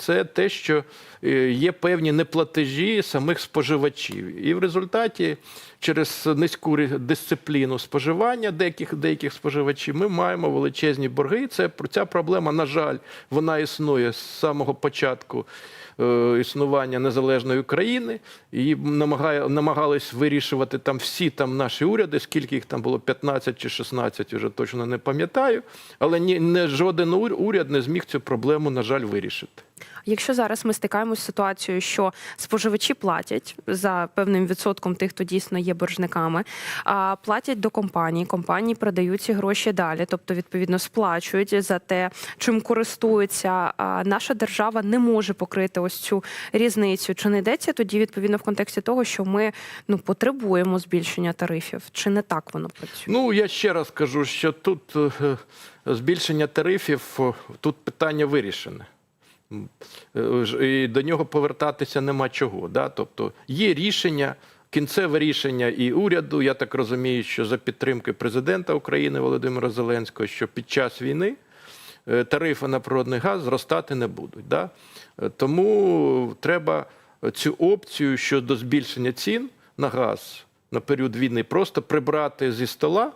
це те, що е, є певні неплатежі самих споживачів. І в результаті через низьку дисципліну споживання деяких, деяких споживачів ми маємо величезні борги. Це ця проблема, на жаль, вона існує з самого початку е, існування незалежної України. Її намагались вирішувати там всі там наші уряди, скільки їх там було 15 чи 16, вже точно не пам'ятаю. Але ні, не жоден уряд не зміг цю проблему, на жаль, вирішити. Якщо зараз ми стикаємося з ситуацією, що споживачі платять за певним відсотком тих, хто дійсно є боржниками, а платять до компаній, компанії продають ці гроші далі, тобто відповідно сплачують за те, чим користуються. Наша держава не може покрити ось цю різницю. Чи не йдеться тоді відповідно в контексті того, що ми ну потребуємо збільшення тарифів? Чи не так воно працює? Ну я ще раз кажу, що тут е, збільшення тарифів, е, тут питання вирішене. Е, І до нього повертатися нема чого. Да? Тобто є рішення, кінцеве рішення і уряду. Я так розумію, що за підтримки президента України Володимира Зеленського, що під час війни е, тарифи на природний газ зростати не будуть. Да? Е, Тому треба цю опцію щодо збільшення цін на газ на період війни просто прибрати зі стола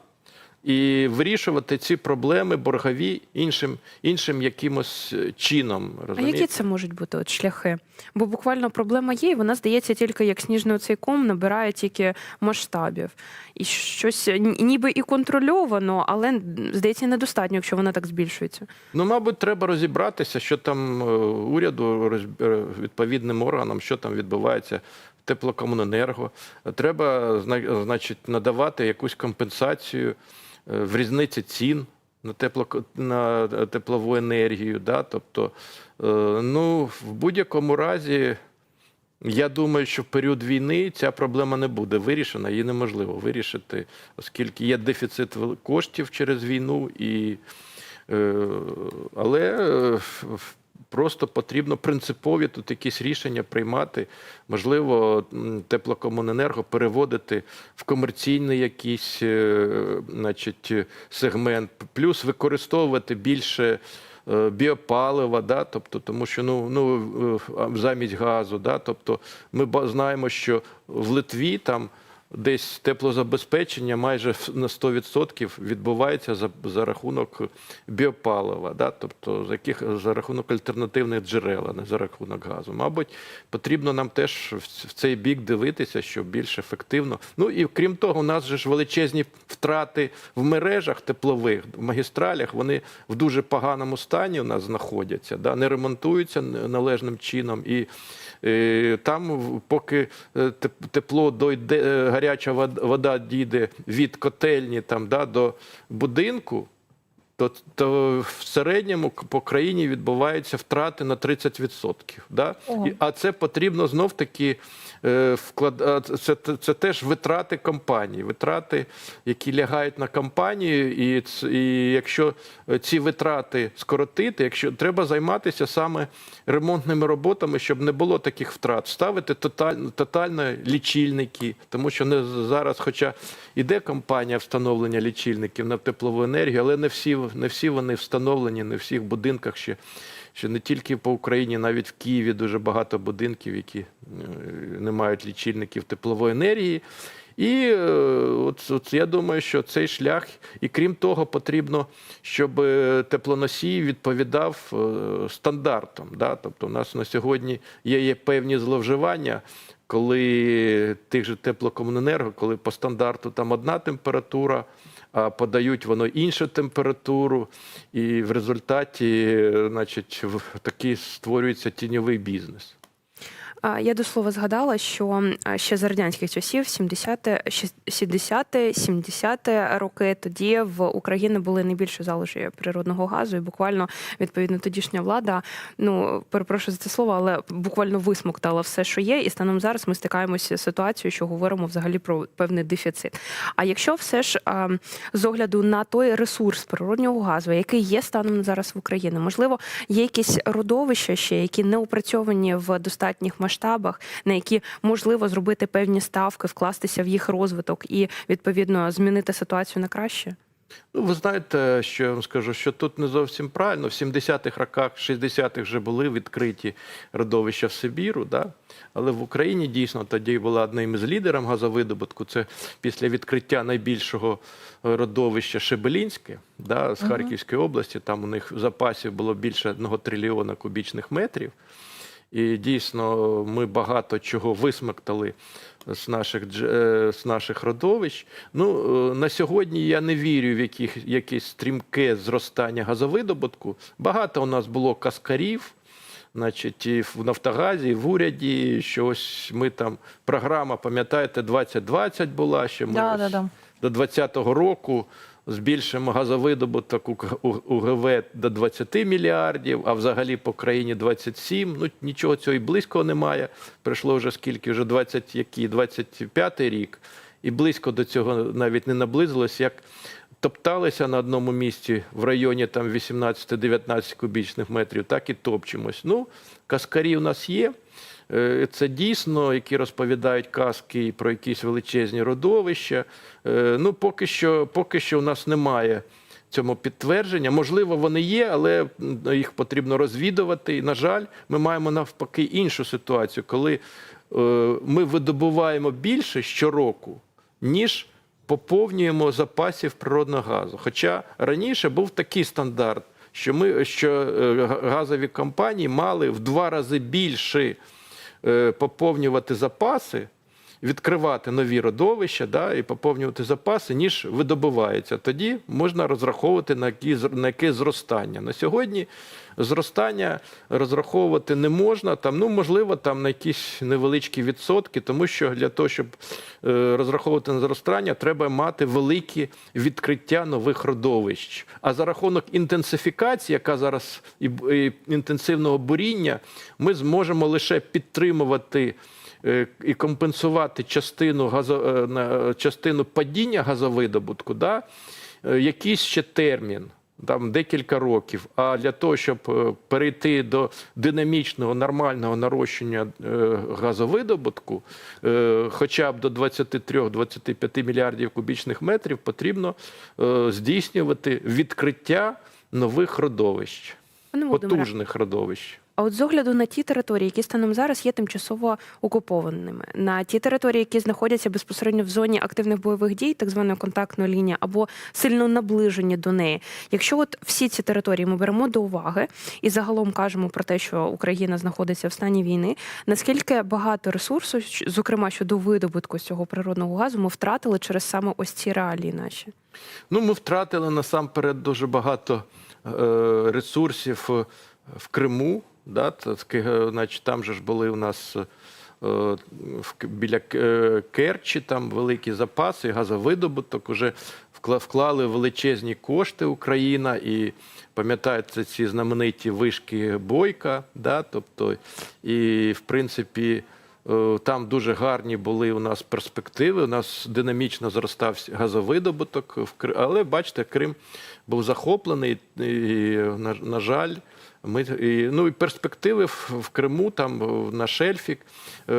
і вирішувати ці проблеми боргові іншим, іншим якимось е, чином. А які це можуть бути от шляхи? Бо буквально проблема є, і вона здається тільки як сніжний оцей ком набирає тільки масштабів. І щось ніби і контрольовано, але здається недостатньо, якщо вона так збільшується. Ну, мабуть, треба розібратися, що там е, уряду е, відповідним органам, що там відбувається. Теплокомуненерго треба значить надавати якусь компенсацію е, в різниці цін на тепло на теплову енергію. Да? Тобто, е, ну в будь-якому разі. Я думаю, що в період війни ця проблема не буде вирішена, її неможливо вирішити, оскільки є дефіцит коштів через війну, і, е, але е, просто потрібно принципові тут якісь рішення приймати. Можливо, теплокомуненерго переводити в комерційний якийсь е, значить, сегмент, плюс використовувати більше е, біопалива, да, тобто, тому що ну, ну, замість газу, да, тобто ми знаємо, що в Литві там десь теплозабезпечення майже на 100% відбувається за, за рахунок біопалива, да, тобто за, яких, за рахунок альтернативних джерел, а не за рахунок газу. Мабуть, потрібно нам теж в цей бік дивитися, що більш ефективно. Ну і крім того, у нас же ж величезні втрати в мережах теплових, в магістралях, вони в дуже поганому стані у нас знаходяться, да, не ремонтуються належним чином. І е, там, поки е, тепло дойде, е, гаряча вод- вода дійде від котельні там, да, до будинку, то, то в середньому по країні відбуваються втрати на 30%. Да? Ого. І, а це потрібно знов таки е, вклад... це, це, це теж витрати компанії, витрати, які лягають на компанію. І, і якщо е, ці витрати скоротити, якщо треба займатися саме ремонтними роботами, щоб не було таких втрат, ставити тотально, тотально лічильники, тому що не зараз, хоча іде кампанія встановлення лічильників на теплову енергію, але не всі, не всі вони встановлені, не в всіх будинках ще. Ще не тільки по Україні, навіть в Києві дуже багато будинків, які е, не мають лічильників теплової енергії. І е, от, от я думаю, що цей шлях, і крім того, потрібно, щоб е, теплоносій відповідав стандартам. Да? Тобто, у нас на сьогодні є, є певні зловживання, коли тих же теплокомуненерго, коли по стандарту там одна температура, а подають воно іншу температуру, і в результаті, значить, такий створюється тіньовий бізнес. Я до слова згадала, що ще за радянських часів, 70-70 роки, тоді в Україні були найбільші залежі природного газу, і буквально відповідно тодішня влада, ну перепрошую за це слово, але буквально висмоктала все, що є, і станом зараз ми стикаємося з ситуацією, що говоримо взагалі про певний дефіцит. А якщо все ж з огляду на той ресурс природнього газу, який є станом зараз в Україні, можливо, є якісь родовища ще, які не опрацьовані в достатніх масштабах, на які можливо зробити певні ставки, вкластися в їх розвиток і відповідно змінити ситуацію на краще. Ну, ви знаєте, що я вам скажу, що тут не зовсім правильно. В 70-х роках, 60-х вже були відкриті родовища в Сибіру, да? але в Україні дійсно тоді була одним із лідерів газовидобутку. Це після відкриття найбільшого е, родовища Шебелінське да, з Харківської області. Там у них запасів було більше одного трильйона кубічних метрів. І дійсно ми багато чого висмоктали з наших е, з наших родовищ. Ну е, на сьогодні я не вірю в яких, якесь стрімке зростання газовидобутку. Багато у нас було каскарів. Значить, і в Нафтогазі, і в уряді, що ось ми там програма, пам'ятаєте, 2020 була, що ми Да, да, да. до 2020 року збільшимо газовидобуток УГВ до 20 мільярдів, а взагалі по країні 27. Ну нічого цього і близького немає. Прийшло вже скільки, вже 20, який, 25 рік, і близько до цього навіть не наблизилось, як топталися на одному місці в районі там 18-19 кубічних метрів, так і топчемось. Ну, каскарі у нас є. Е, Це дійсно, які розповідають казки про якісь величезні родовища. Е, Ну, поки що, поки що у нас немає цьому підтвердження. Можливо, вони є, але їх потрібно розвідувати. І, на жаль, ми маємо навпаки іншу ситуацію, коли е, ми видобуваємо більше щороку, ніж поповнюємо запасів природного газу. Хоча раніше був такий стандарт, що ми що газові компанії мали в два рази більше поповнювати запаси, відкривати нові родовища да, і поповнювати запаси, ніж видобувається. Тоді можна розраховувати на які, на яке зростання. На сьогодні зростання розраховувати не можна. Там, ну, можливо, там на якісь невеличкі відсотки, тому що для того, щоб е, розраховувати на зростання, треба мати великі відкриття нових родовищ. А за рахунок інтенсифікації, яка зараз і, інтенсивного буріння, ми зможемо лише підтримувати і компенсувати частину газо, е, частину падіння газовидобутку, да, е, якийсь ще термін. Там декілька років. А для того, щоб е, перейти до динамічного нормального нарощення е, газовидобутку, е, хоча б до 23-25 мільярдів кубічних метрів, потрібно е, здійснювати відкриття нових родовищ, потужних родовищ. А от з огляду на ті території, які станом зараз є тимчасово окупованими, на ті території, які знаходяться безпосередньо в зоні активних бойових дій, так званої контактної лінії, або сильно наближені до неї. Якщо от всі ці території ми беремо до уваги і загалом кажемо про те, що Україна знаходиться в стані війни, наскільки багато ресурсу, зокрема щодо видобутку цього природного газу, ми втратили через саме ось ці реалії наші? Ну, ми втратили насамперед дуже багато е, ресурсів е, в Криму. Да? Значить, там же ж були у нас е, біля е, Керчі там великі запаси, газовидобуток. Уже вкла- вклали величезні кошти Україна і пам'ятаєте ці знамениті вишки Бойка. Да? Тобто, і в принципі. Е, Там дуже гарні були у нас перспективи. У нас динамічно зростав газовидобуток, в Кри- але бачите, Крим був захоплений. І, на жаль, ми ну і перспективи в, в Криму, там на шельфі е,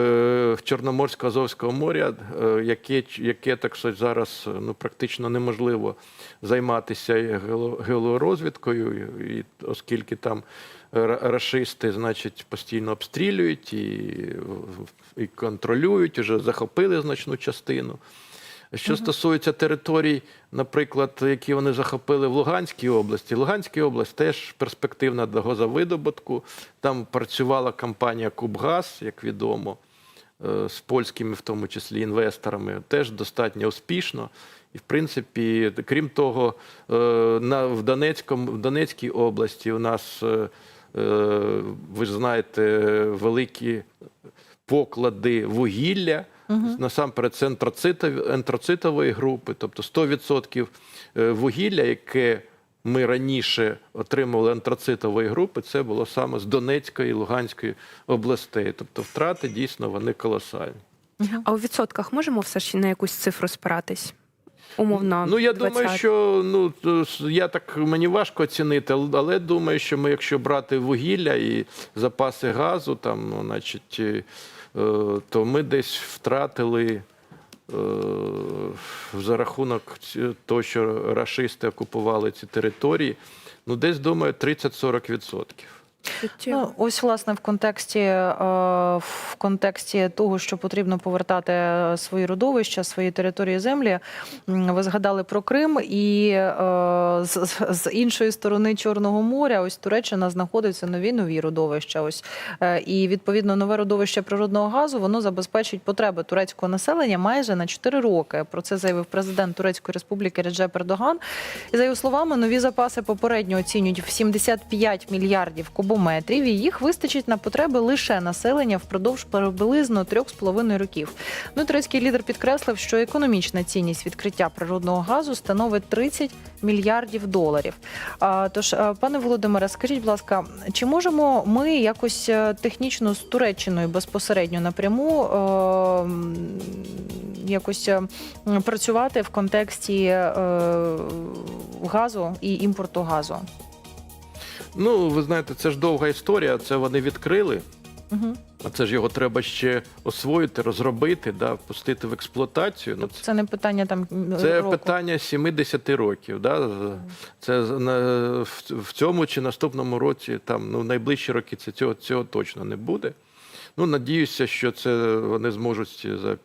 Чорноморсько-Азовського моря, е, яке, яке так сказати, зараз ну практично неможливо займатися геоло- геологорозвідкою, і, оскільки там ра- рашисти, значить, постійно обстрілюють і, і контролюють, вже захопили значну частину. Що стосується територій, наприклад, які вони захопили в Луганській області, Луганська область теж перспективна до газовидобутку. Там працювала компанія Кубгаз, як відомо, е, з польськими, в тому числі, інвесторами, теж достатньо успішно. І, в принципі, крім того, е, в, Донецькому, в Донецькій області у нас, е, ви ж знаєте, великі поклади вугілля. Насамперед, це антрацитової групи, тобто 100% вугілля, яке ми раніше отримували антрацитової групи, це було саме з Донецької і Луганської областей. Тобто втрати дійсно вони колосальні. А у відсотках можемо все ж на якусь цифру спиратись? Умовно, Ну я 20. думаю, що ну я так мені важко оцінити, але думаю, що ми, якщо брати вугілля і запаси газу, там, ну, значить, е, то ми десь втратили е, за рахунок того, що рашисти окупували ці території, ну десь думаю 30-40%. Ну, ось власне в контексті е, в контексті того, що потрібно повертати е, свої родовища, свої території землі. Ви згадали про Крим, і е, з, з- іншої сторони Чорного моря, ось Туреччина знаходиться нові нові родовища. Ось і відповідно нове родовище природного газу воно забезпечить потреби турецького населення майже на 4 роки. Про це заявив президент Турецької республіки Реджеп Ердоган. І за його словами, нові запаси попередньо оцінюють в 75 мільярдів кубометрів, і їх вистачить на потреби лише населення впродовж приблизно 3,5 років. Ну, турецький лідер підкреслив, що економічна цінність відкриття природного газу становить 30 мільярдів доларів. Тож, е, пане Володимире, скажіть, будь ласка, чи можемо ми якось е, технічно з Туреччиною безпосередньо напряму е, якось працювати в контексті газу і імпорту газу? Ну, ви знаєте, це ж довга історія, це вони відкрили. Угу. А це ж його треба ще освоїти, розробити, да, пустити в експлуатацію. Ну, це Це не питання там Це року. питання 70 років. Да? Це на, в, в цьому чи наступному році, там, ну, найближчі роки це цього, цього точно не буде. Ну, надіюся, що це вони зможуть за,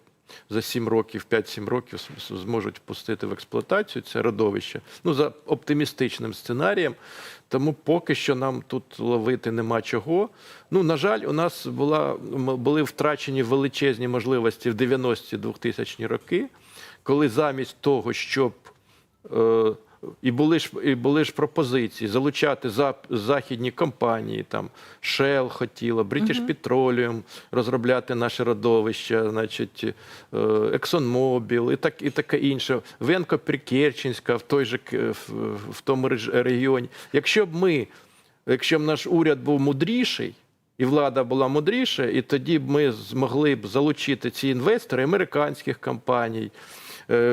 за 7 років, 5-7 років зможуть впустити в експлуатацію це родовище. Ну, за оптимістичним сценарієм. Тому поки що нам тут ловити нема чого. Ну, на жаль, у нас була, були втрачені величезні можливості в 90-ті 2000-ні роки, коли замість того, щоб е, і були ж і були ж пропозиції залучати за, західні компанії, там Shell хотіла, British Petroleum розробляти наше родовище, значить е, ExxonMobil і так і таке інше. Венко Прикерченська в той же в, в тому регіоні. Якщо б ми, якщо б наш уряд був мудріший. І влада була мудріша, і тоді б ми змогли б залучити ці інвестори американських компаній,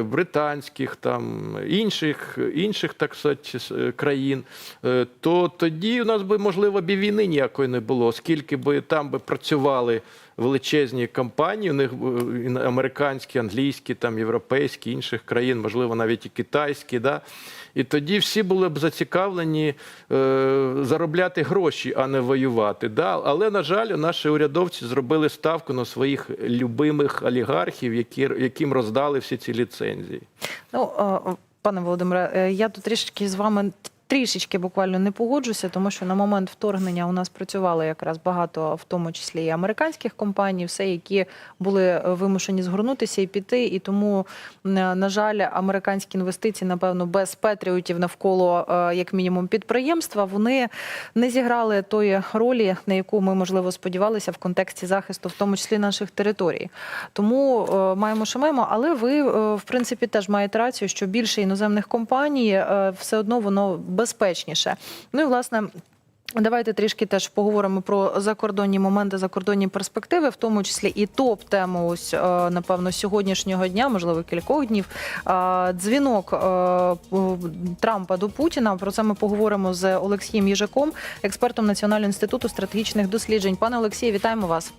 британських, там інших, інших так сказати, е, країн, е, то тоді у нас би можливо б і війни ніякої не було, оскільки би там би працювали величезні компанії, у них е, американські, англійські, там європейські, інших країн, можливо, навіть і китайські. Да? І тоді всі були б зацікавлені е, заробляти гроші, а не воювати. Да? Але, на жаль, наші урядовці зробили ставку на своїх любимих олігархів, які, яким роздали всі ці ліцензії. Ну, пане Володимире, е, я тут трішки з вами трішечки буквально не погоджуся, тому що на момент вторгнення у нас працювало якраз багато, в тому числі і американських компаній, все, які були е, вимушені згорнутися і піти. І тому, е, на жаль, американські інвестиції, напевно, без петріотів навколо е, як мінімум підприємства, вони не зіграли тої ролі, на яку ми можливо сподівалися в контексті захисту, в тому числі наших територій. Тому маємо, що маємо, але ви в принципі теж маєте рацію, що більше іноземних компаній все одно воно безпечніше. Ну і власне. Давайте трішки теж поговоримо про закордонні моменти, закордонні перспективи, в тому числі і топ-тему, ось е, напевно, сьогоднішнього дня, можливо, кількох днів. Дзвінок е, Трампа до Путіна. Про це ми поговоримо з Олексієм Їжаком, експертом Національного інституту стратегічних досліджень. Пане Олексію, вітаємо вас.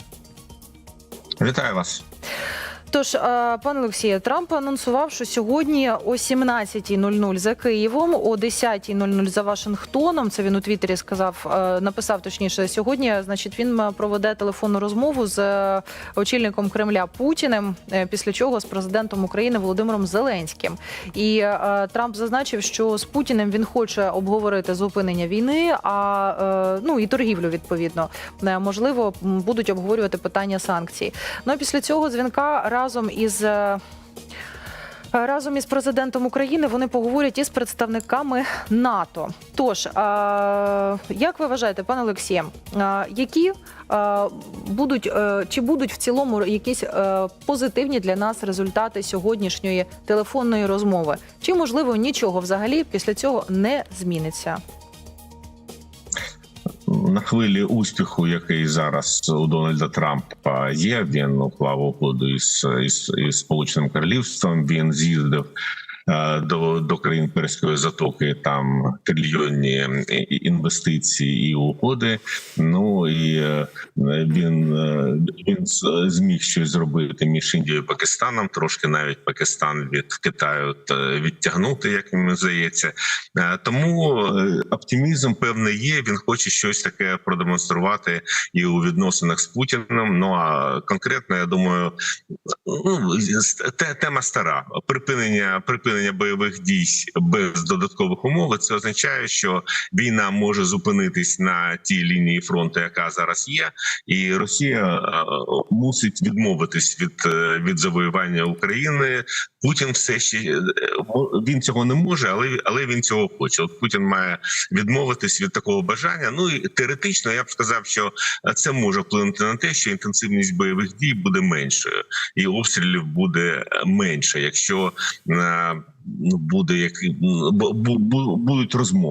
Вітаю вас. Тож, е, пане Олексію, Трамп анонсував, що сьогодні о 17.00 за Києвом, о 10.00 за Вашингтоном. Це він у Твіттері сказав, е, написав точніше. Сьогодні, значить, він е, проведе телефонну розмову з очільником Кремля Путіним, після чого з президентом України Володимиром Зеленським. І Трамп зазначив, що з Путіним він хоче обговорити зупинення війни, а ну і торгівлю відповідно. Можливо, будуть обговорювати питання санкцій. Ну а після цього дзвінка разом із. е, Разом із президентом України вони поговорять із представниками НАТО. Тож, е, як ви вважаєте, пане Олексіє, е, які будуть чи будуть в цілому якісь позитивні для нас результати сьогоднішньої телефонної розмови? Чи можливо нічого взагалі після цього не зміниться? На хвилі успіху, який зараз у Дональда Трампа є, він уклав угоду із, із, із Сполученим Королівством. Він з'їздив до, до країн Перської затоки там трильйонні е, інвестиції і угоди. Ну і е, він, е, він зміг щось зробити між Індією і Пакистаном. Трошки навіть Пакистан від Китаю е, відтягнути, як мені здається. Е, Тому е, оптимізм певний є. Він хоче щось таке продемонструвати і у відносинах з Путіним. Ну а конкретно я думаю, ну тема стара. Припинення припинення бойових дій без додаткових умов. Це означає, що війна може зупинитись на тій лінії фронту, яка зараз є, і Росія е, мусить відмовитись від, е, від завоювання України. Путін все ще е, він цього не може, але але він цього хоче. От Путін має відмовитись від такого бажання. Ну і теоретично я б сказав, що це може вплинути на те, що інтенсивність бойових дій буде меншою, і обстрілів буде менше, якщо буде як бу- бу- бу- будуть розмови.